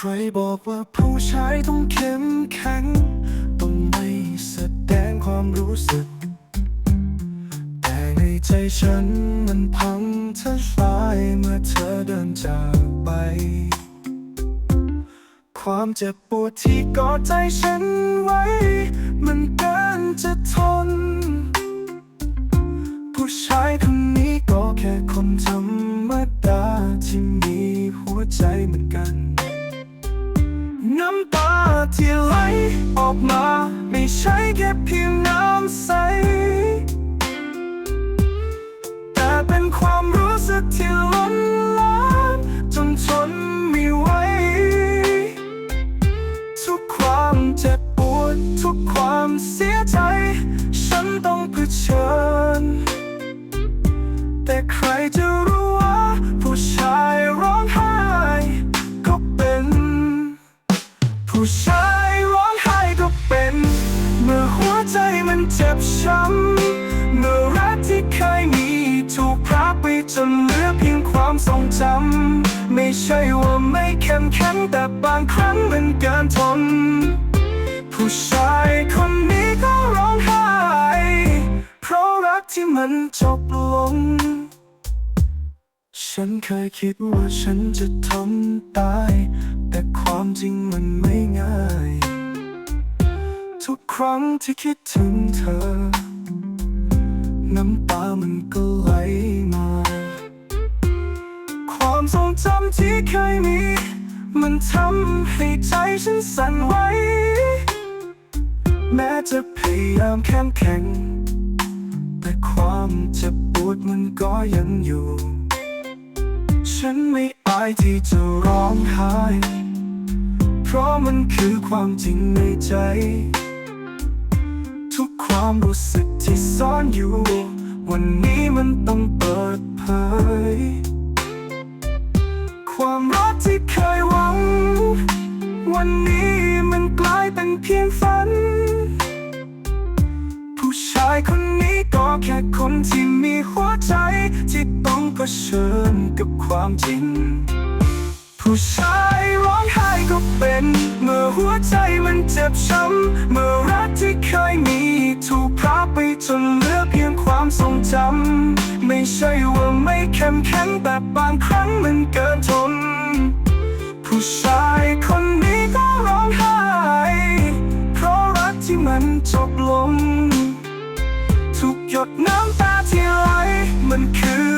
ใครบอกว่าผู้ชายต้องเข้มแข็ง ต้องไม่แสดงความรู้สึก แต่ในใจฉันมันพังทลายเมื่อเธอเดินจากไป ความเจ็บปวดที่กอดใจฉันไว้ มันเกินจะทน ผู้ชายคนนี้ก็แค่คนธรรมดาที่มีหัวใจเหมือนกัน น้ำตาที่ไหลออกมา ไม่ใช่แค่เพียง มันเจ็บช้ำเมื่อรักที่เคยมีถูกพรากไปจนเหลือเพียงความทรงจำไม่ใช่ว่าไม่เข้มแข็งแต่บางครั้งมันเกินทน ผู้ชายคนนี้ก็ร้องไห้เพราะรักที่มันจบลง ฉันเคยคิดว่าฉันจะทนตาย แต่ความจริงมันไม่ง่าย ครั้งที่คิดถึงเธอ น้ำตามันก็ไหลมา ความทรงจำที่เคยมี มันทำให้ใจฉันสั่นไหว แม้จะพยายามแข็งแข็ง แต่ความเจ็บปวดมันก็ยังอยู่ ฉันไม่อายที่จะร้องไห้ เพราะมันคือความจริงในใจ ความรู้สึกที่ซ่อนอยู่ วันนี้มันต้องเปิดเผย ความรักที่เคยหวัง วันนี้มันกลายเป็นเพียงฝัน ผู้ชายคนนี้ก็แค่คนที่มีหัวใจ ที่ต้องเผชิญกับความจริง ผู้ชายร้องไห้ก็เป็น เมื่อหัวใจมันเจ็บช้ำเมื่อ จนเหลือเพียงความทรงจำ ไม่ใช่ว่าไม่เข้มแข็งแต่บางครั้งมันเกินทน ผู้ชายคนนี้ก็ร้องไห้ เพราะรักที่มันจบลง ทุกหยดน้ำตาที่ไหลมันคือ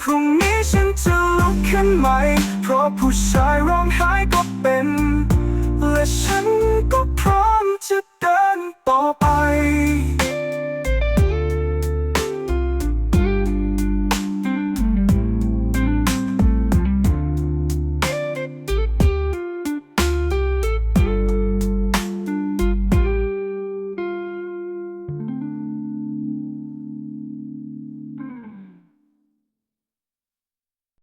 พรุ่งนี้ฉันจะลุกขึ้นใหม่ เพราะผู้ชายร้องไห้ก็เป็น และฉันก็พร้อมจะเดินต่อไป